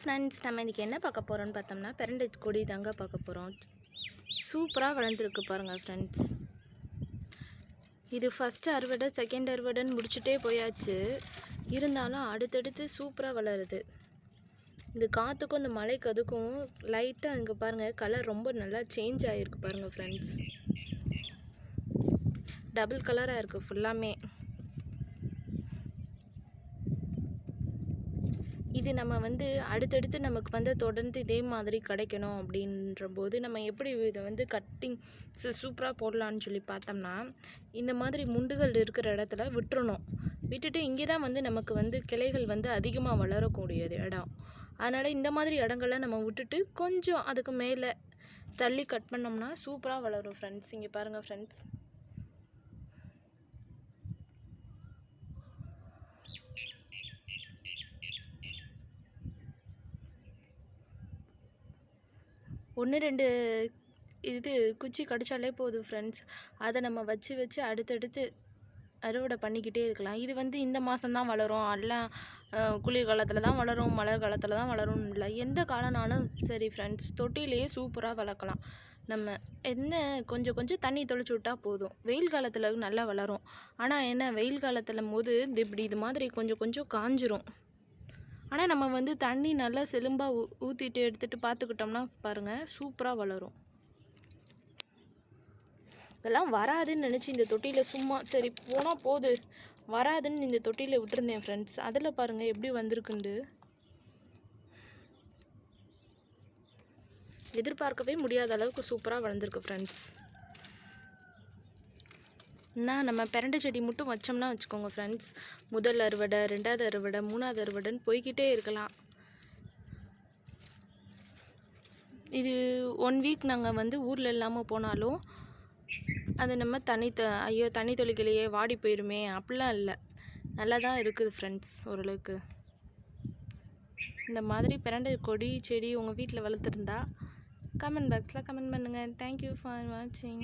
Friends நம்ம இன்றைக்கி என்ன பார்க்க போகிறோன்னு பார்த்தோம்னா பிறண்ட கொடி தாங்க பார்க்க போகிறோம் சூப்பராக வளர்ந்துருக்கு பாருங்கள் ஃப்ரெண்ட்ஸ் இது ஃபஸ்ட்டு அறுவடை செகண்ட் அறுவடைன்னு முடிச்சுட்டே போயாச்சு. இருந்தாலும் அடுத்தடுத்து சூப்பராக வளருது. இந்த காற்றுக்கும் இந்த மழைக்கு அதுக்கும் லைட்டாக இங்கே பாருங்கள் கலர் ரொம்ப நல்லா சேஞ்ச் ஆகிருக்கு பாருங்கள் ஃப்ரெண்ட்ஸ் டபுள் கலராக இருக்குது ஃபுல்லாமே இது நம்ம வந்து அடுத்தடுத்து நமக்கு வந்து தொடர்ந்து இதே மாதிரி கிடைக்கணும் அப்படின்ற போது நம்ம எப்படி இதை வந்து கட்டிங் சூப்பராக போடலான்னு சொல்லி பார்த்தோம்னா இந்த மாதிரி முண்டுகள் இருக்கிற இடத்துல விட்டுறணும். விட்டுட்டு இங்கே தான் வந்து நமக்கு வந்து கிளைகள் வந்து அதிகமாக வளரக்கூடியது இடம். அதனால் இந்த மாதிரி இடங்கள்லாம் நம்ம விட்டுட்டு கொஞ்சம் அதுக்கு மேலே தள்ளி கட் பண்ணோம்னா சூப்பராக வளரும் ஃப்ரெண்ட்ஸ் இங்கே பாருங்கள் ஃப்ரெண்ட்ஸ் ஒன்று ரெண்டு இது குச்சி கடித்தாலே போதும் ஃப்ரெண்ட்ஸ் அதை நம்ம வச்சு வச்சு அடுத்தடுத்து அறுவடை பண்ணிக்கிட்டே இருக்கலாம். இது வந்து இந்த மாதம்தான் வளரும். எல்லாம் குளிர்காலத்தில் தான் வளரும் மழை காலத்தில் தான் வளரும் இல்லை. எந்த காலம்னாலும் சரி ஃப்ரெண்ட்ஸ் தொட்டிலேயே சூப்பராக வளர்க்கலாம். நம்ம என்ன கொஞ்சம் கொஞ்சம் தண்ணி தொளிச்சு விட்டால் போதும். வெயில் காலத்தில் நல்லா வளரும். ஆனால் என்ன வெயில் காலத்தில் போது இப்படி இது மாதிரி கொஞ்சம் கொஞ்சம் காஞ்சிரும். ஆனால் நம்ம வந்து தண்ணி நல்லா செலும்பாக ஊ ஊற்றிட்டு எடுத்துகிட்டு பார்த்துக்கிட்டோம்னா பாருங்கள் சூப்பராக வளரும். இதெல்லாம் வராதுன்னு நினச்சி இந்த தொட்டியில் சும்மா சரி போனால் போது வராதுன்னு இந்த தொட்டியில் விட்டுருந்தேன் ஃப்ரெண்ட்ஸ் அதில் பாருங்கள் எப்படி வந்திருக்குண்டு. எதிர்பார்க்கவே முடியாத அளவுக்கு சூப்பராக வளர்ந்துருக்கு ஃப்ரெண்ட்ஸ் நான் நம்ம பிரண்டை செடி மட்டும் வச்சோம்னா வச்சுக்கோங்க ஃப்ரெண்ட்ஸ் முதல் அறுவடை ரெண்டாவது அறுவடை மூணாவது அறுவடைன்னு போய்க்கிட்டே இருக்கலாம். இது ஒன் வீக் நாங்கள் வந்து ஊரில் இல்லாமல் போனாலும் அது நம்ம தனி த ஐயோ தண்ணி தொளிக்கலையே வாடி போயிருமே. அப்படிலாம் இல்லை. நல்லா தான் இருக்குது ஃப்ரெண்ட்ஸ் ஓரளவுக்கு. இந்த மாதிரி பிரண்டை கொடி செடி உங்கள் வீட்டில் வளர்த்துருந்தா கமெண்ட் பாக்ஸில் கமெண்ட் பண்ணுங்கள் தேங்க்யூ ஃபார் வாட்சிங்